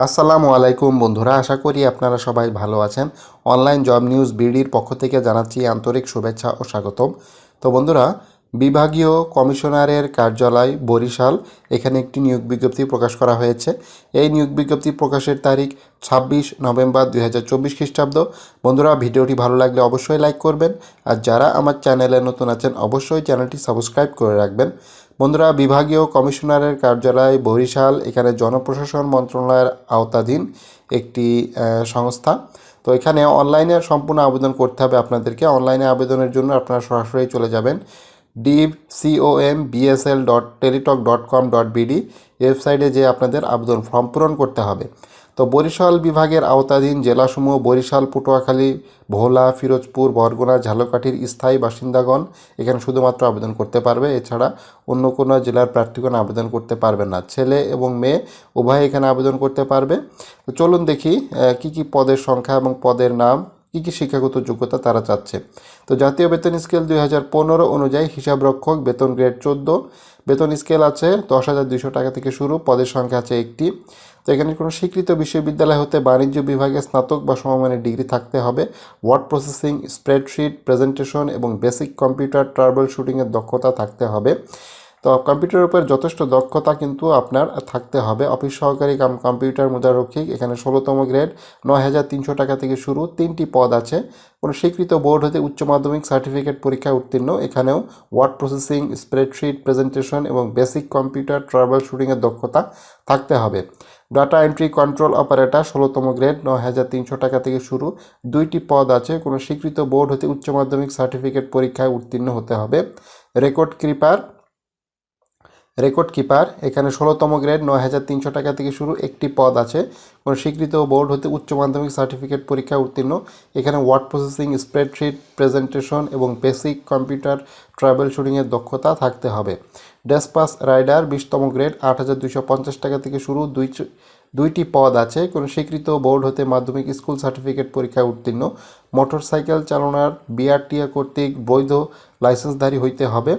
আসসালামু আলাইকুম বন্ধুরা, আশা করি আপনারা সবাই ভালো আছেন। অনলাইন জব নিউজ বিডির পক্ষ থেকে জানাচ্ছি আন্তরিক শুভেচ্ছা ও স্বাগতম। তো বন্ধুরা, বিভাগীয় কমিশনারের কার্যালয় বরিশাল, এখানে একটি নিয়োগ বিজ্ঞপ্তি প্রকাশ করা হয়েছে। এই নিয়োগ বিজ্ঞপ্তি প্রকাশের তারিখ ছাব্বিশ নভেম্বর দুই হাজার চব্বিশ খ্রিস্টাব্দ। বন্ধুরা, ভিডিওটি ভালো লাগলে অবশ্যই লাইক করবেন। আর যারা আমার চ্যানেলে নতুন আছেন, অবশ্যই চ্যানেলটি সাবস্ক্রাইব করে রাখবেন। বন্ধুরা, বিভাগীয় কমিশনারের কার্যালয় বরিশাল, এখানে জনপ্রশাসন মন্ত্রণালয়ের আওতাধীন একটি সংস্থা। তো এখানে অনলাইনে সম্পূর্ণ আবেদন করতে হবে আপনাদেরকে। অনলাইনে আবেদনের জন্য আপনারা সরাসরি চলে যাবেন DIF COM BSL dot Teletalk dot com dot BD ওয়েবসাইটে যে আপনাদের আবেদন ফর্ম পূরণ করতে হবে। তো বরিশাল বিভাগের আওতাধীন জেলাসমূহ বরিশাল, পটুয়াখালী, ভোলা, ফিরোজপুর, বরগুনা, ঝালকাঠির স্থায়ী বাসিন্দাগণ এখানে শুধুমাত্র আবেদন করতে পারবে। এছাড়া অন্য কোনো জেলার প্রার্থীগণ আবেদন করতে পারবে না। ছেলে এবং মেয়ে উভয় এখানে আবেদন করতে পারবে। চলুন দেখি কি কি পদের সংখ্যা এবং পদের নাম। কী কী শিক্ষাগত যোগ্যতা তারা চাচ্ছে? তো জাতীয় বেতন স্কেল দুই হাজার পনেরো অনুযায়ী হিসাবরক্ষক বেতন গ্রেড চোদ্দ। বেতন স্কেল আছে দশ হাজার দুইশো টাকা থেকে শুরু, পদের সংখ্যা আছে একটি। তো এখানে কোনো স্বীকৃত বিশ্ববিদ্যালয় হতে বাণিজ্য বিভাগে স্নাতক বা সমমানের ডিগ্রি থাকতে হবে। ওয়ার্ড প্রসেসিং, স্প্রেডশিট, প্রেজেন্টেশন এবং বেসিক কম্পিউটার ট্রাভেল শুটিংয়ের দক্ষতা থাকতে হবে। তো কম্পিউটারের উপর যথেষ্ট দক্ষতা কিন্তু আপনার থাকতে হবে। অফিস সহকারী কাম, কম্পিউটার মুদ্রারক্ষিক এখানে ষোলোতম গ্রেড নয় হাজার তিনশো টাকা থেকে শুরু তিনটি পদ আছে। কোনো স্বীকৃত বোর্ড হতে উচ্চ মাধ্যমিক সার্টিফিকেট পরীক্ষায় উত্তীর্ণ। এখানেও ওয়ার্ড প্রসেসিং, স্প্রেডশিট, প্রেজেন্টেশন এবং বেসিক কম্পিউটার ট্রাভেল শুটিংয়ের দক্ষতা থাকতে হবে। ডাটা এন্ট্রি কন্ট্রোল অপারেটর, ষোলোতম গ্রেড নয় হাজার তিনশো টাকা থেকে শুরু দুইটি পদ আছে। কোনো স্বীকৃত বোর্ড হতে উচ্চ মাধ্যমিক সার্টিফিকেট পরীক্ষায় উত্তীর্ণ হতে হবে। Record keeper record keeper. এখানে ষোলোতম গ্রেড নয় হাজার তিনশো টাকা থেকে শুরু একটি পদ আছে। কোনো স্বীকৃত বোর্ড হতে উচ্চ মাধ্যমিক সার্টিফিকেট পরীক্ষায় উত্তীর্ণ। এখানে ওয়ার্ড প্রসেসিং, স্প্রেডশিট, প্রেজেন্টেশন এবং বেসিক কম্পিউটার ট্রাভেল শুটিংয়ের দক্ষতা থাকতে হবে। ডেসপাস রাইডার, বিশতম গ্রেড, আট হাজার দুইশো পঞ্চাশ টাকা থেকে শুরু দুই দুইটি পদ আছে। কোনো স্বীকৃত বোর্ড হতে মাধ্যমিক স্কুল সার্টিফিকেট পরীক্ষায় উত্তীর্ণ। মোটরসাইকেল চালনার বিআরটিএ কর্তৃক বৈধ লাইসেন্সধারী হইতে হবে।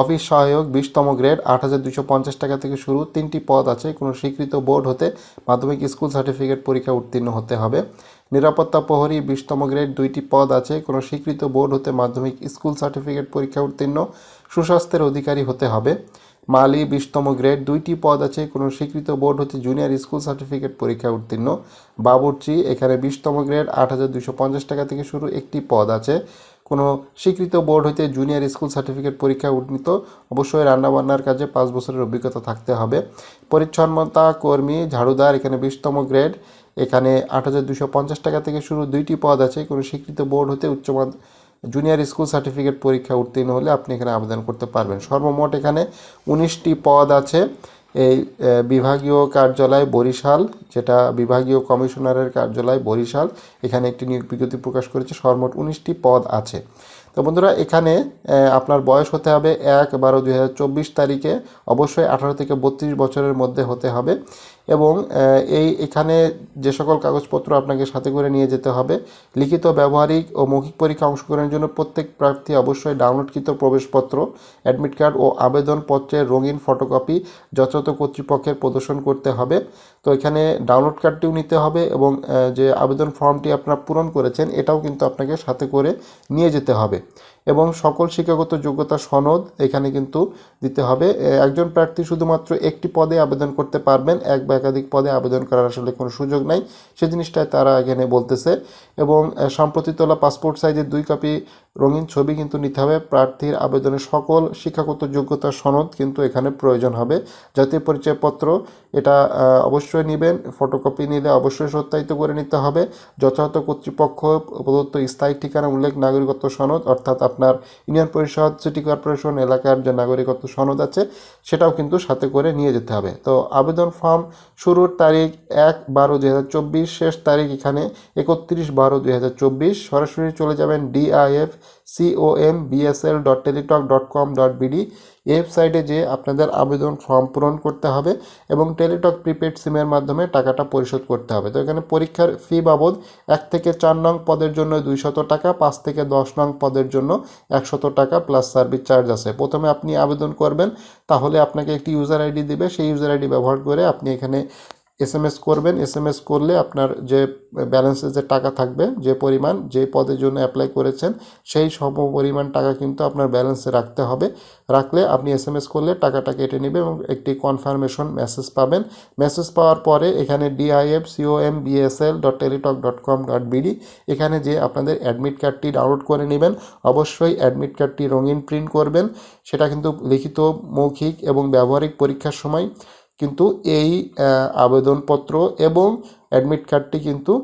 অফিস সহায়ক বিশতম গ্রেড, আট হাজার দুশো পঞ্চাশ টাকা থেকে শুরু। তিনটি পদ আছে। কোনো স্বীকৃত বোর্ড হতে মাধ্যমিক স্কুল সার্টিফিকেট পরীক্ষা উত্তীর্ণ হতে হবে। নিরাপত্তা প্রহরী বিশতম গ্রেড, দুইটি পদ আছে। কোনো স্বীকৃত বোর্ড হতে মাধ্যমিক স্কুল সার্টিফিকেট পরীক্ষা উত্তীর্ণ সুস্বাস্থ্যের অধিকারী হতে হবে। মালি বিশতম গ্রেড, দুইটি পদ আছে। কোনো স্বীকৃত বোর্ড হতে জুনিয়র স্কুল সার্টিফিকেট পরীক্ষা উত্তীর্ণ। বাবুর্চি, এখানে বিশতম গ্রেড, আট হাজার পঞ্চাশ টাকা থেকে শুরু। একটি পদ আছে। কোনো স্বীকৃত বোর্ড হইতে জুনিয়র স্কুল সার্টিফিকেট পরীক্ষা উন্নীত, অবশ্যই রান্নাবান্নার কাজে পাঁচ বছরের অভিজ্ঞতা থাকতে হবে। পরিচ্ছন্নতা কর্মী ঝাড়ুদার এখানে বিশতম গ্রেড এখানে আট টাকা থেকে শুরু দুইটি পদ আছে। কোনো স্বীকৃত বোর্ড হতে উচ্চ জুনিয়র স্কুল সার্টিফিকেট পরীক্ষা উত্তীর্ণ হলে আপনি এখানে আবেদন করতে পারবেন। সর্বমোট এখানে উনিশটি পদ আছে। এই বিভাগীয় কার্যালয় বরিশাল, যেটা বিভাগীয় কমিশনারের কার্যালয় বরিশাল, এখানে একটি নিয়োগ বিজ্ঞপ্তি প্রকাশ করেছে, সর্বমোট উনিশটি পদ আছে। তো বন্ধুরা, এখানে আপনার বয়স হতে হবে এক বারো দু তারিখে, অবশ্যই আঠারো থেকে বত্রিশ বছরের মধ্যে হতে হবে। এবং এই, এখানে যে সকল কাগজপত্র আপনাকে সাথে করে নিয়ে যেতে হবে, লিখিত, ব্যবহারিক ও মৌখিক পরীক্ষা অংশগ্রহণের জন্য প্রত্যেক প্রার্থী অবশ্যই ডাউনলোডকৃত প্রবেশপত্র, অ্যাডমিট কার্ড ও আবেদনপত্রের রঙিন ফটোকপি যথাযথ কর্তৃপক্ষের প্রদর্শন করতে হবে। তো এখানে ডাউনলোড কার্ডটিও নিতে হবে এবং যে আবেদন ফর্মটি আপনারা পূরণ করেছেন, এটাও কিন্তু আপনাকে সাথে করে নিয়ে যেতে হবে। এবং সকল শিক্ষাগত যোগ্যতা সনদ এখানে কিন্তু দিতে হবে। একজন প্রার্থী শুধুমাত্র একটি পদে আবেদন করতে পারবেন, এক বা একাধিক পদে আবেদন করার আসলে কোনো সুযোগ নাই। সে জিনিসটাই তারা এখানে বলতেছে। এবং সম্প্রতি তোলা পাসপোর্ট সাইজের দুই কপি রঙিন ছবি কিন্তু নিতে হবে। প্রার্থীর আবেদনের সকল শিক্ষাগত যোগ্যতার সনদ কিন্তু এখানে প্রয়োজন হবে। জাতীয় পরিচয়পত্র, এটা অবশ্যই নেবেন। ফটোকপি নিলে অবশ্যই সত্যায়িত করে নিতে হবে। যথাযথ কর্তৃপক্ষ, প্রদত্ত স্থায়ী ঠিকানা, উল্লেখ নাগরিকত্ব সনদ, অর্থাৎ আপনার ইউনিয়ন পরিষদ, সিটি কর্পোরেশন, এলাকার যে নাগরিকত্ব সনদ আছে, সেটাও কিন্তু সাথে করে নিয়ে যেতে হবে। তো আবেদন ফর্ম শুরুর তারিখ এক বারো দুই হাজার চব্বিশ, শেষ তারিখ এখানে একত্রিশ বারো দুই হাজার চব্বিশ। সরাসরি চলে যাবেন DIF COM BSL dot Teletalk dot com dot BD ওয়েবসাইটে যে আপনাদের আবেদন ফর্ম পূরণ করতে হবে এবং টেলিটক প্রিপেড সিমের মাধ্যমে টাকাটা পরিশোধ করতে হবে। তো এখানে পরীক্ষার ফি বাবদ এক থেকে চার নং পদের জন্য দুইশত টাকা, পাঁচ থেকে দশ নং পদের জন্য একশত টাকা প্লাস সার্ভিস চার্জ আছে। প্রথমে আপনি আবেদন করবেন, তাহলে আপনাকে একটি ইউজার আইডি দিবে। সেই ইউজার আইডি ব্যবহার করে আপনি এখানে এস এম এস করবেন এস এম এস করলে আপনার যে ব্যালেন্সে যে টাকা থাকবে, যে পরিমাণ, যে পদের জন্য অ্যাপ্লাই করেছেন, সেই সম পরিমাণ টাকা কিন্তু আপনার ব্যালেন্সে রাখতে হবে। রাখলে আপনি এস এম এস করলে টাকাটা কেটে নেবে এবং একটি কনফার্মেশন মেসেজ পাবেন। মেসেজ পাওয়ার পরে এখানে DIF COM BSL dot Teletalk dot com dot BD এখানে যে আপনাদের অ্যাডমিট কার্ডটি ডাউনলোড করে নেবেন। অবশ্যই অ্যাডমিট কার্ডটি রঙিন প্রিন্ট করবেন। সেটা কিন্তু লিখিত, মৌখিক এবং ব্যবহারিক পরীক্ষার সময়। কিন্তু এই আবেদনপত্র এবং অ্যাডমিট কার্ডটি কিন্তু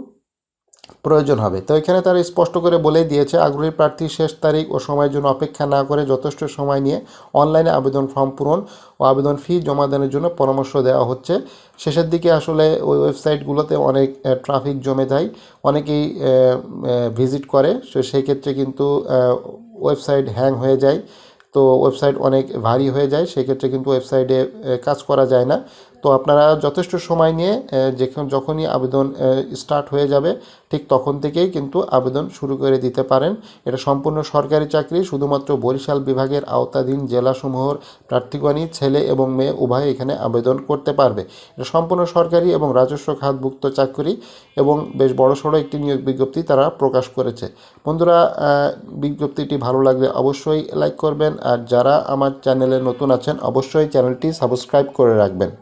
প্রয়োজন হবে। তো এখানে তারা স্পষ্ট করে বলেই দিয়েছে, আগ্রহী প্রার্থী শেষ তারিখ ও সময়ের জন্য অপেক্ষা না করে যথেষ্ট সময় নিয়ে অনলাইনে আবেদন ফর্ম পূরণ ও আবেদন ফি জমা দানের জন্য পরামর্শ দেওয়া হচ্ছে। শেষের দিকে আসলে ওই ওয়েবসাইটগুলোতে অনেক ট্রাফিক জমে যায়, অনেকেই ভিজিট করে। তো সেই ক্ষেত্রে কিন্তু ওয়েবসাইট হ্যাং হয়ে যায়। তো ওয়েবসাইট অনেক ভারী হয়ে যায় সেক্ষেত্রে কিন্তু ওয়েবসাইটে কাজ করা যায় না। তো আপনারা যথেষ্ট সময় নিয়ে যেখান যখনই আবেদন স্টার্ট হয়ে যাবে, ঠিক তখন থেকেই কিন্তু আবেদন শুরু করে দিতে পারেন। এটা সম্পূর্ণ সরকারি চাকরি, শুধুমাত্র বরিশাল বিভাগের আওতাধীন জেলাসমূহর প্রার্থীগণই ছেলে এবং মেয়ে উভয় এখানে আবেদন করতে পারবে। এটা সম্পূর্ণ সরকারি এবং রাজস্ব খাতভুক্ত চাকরি এবং বেশ বড়সড় একটি নিয়োগ বিজ্ঞপ্তি তারা প্রকাশ করেছে। বন্ধুরা বিজ্ঞপ্তিটি ভালো লাগলে অবশ্যই লাইক করবেন, আর যারা আমার চ্যানেলে নতুন আছেন, অবশ্যই চ্যানেলটি সাবস্ক্রাইব করে রাখবেন।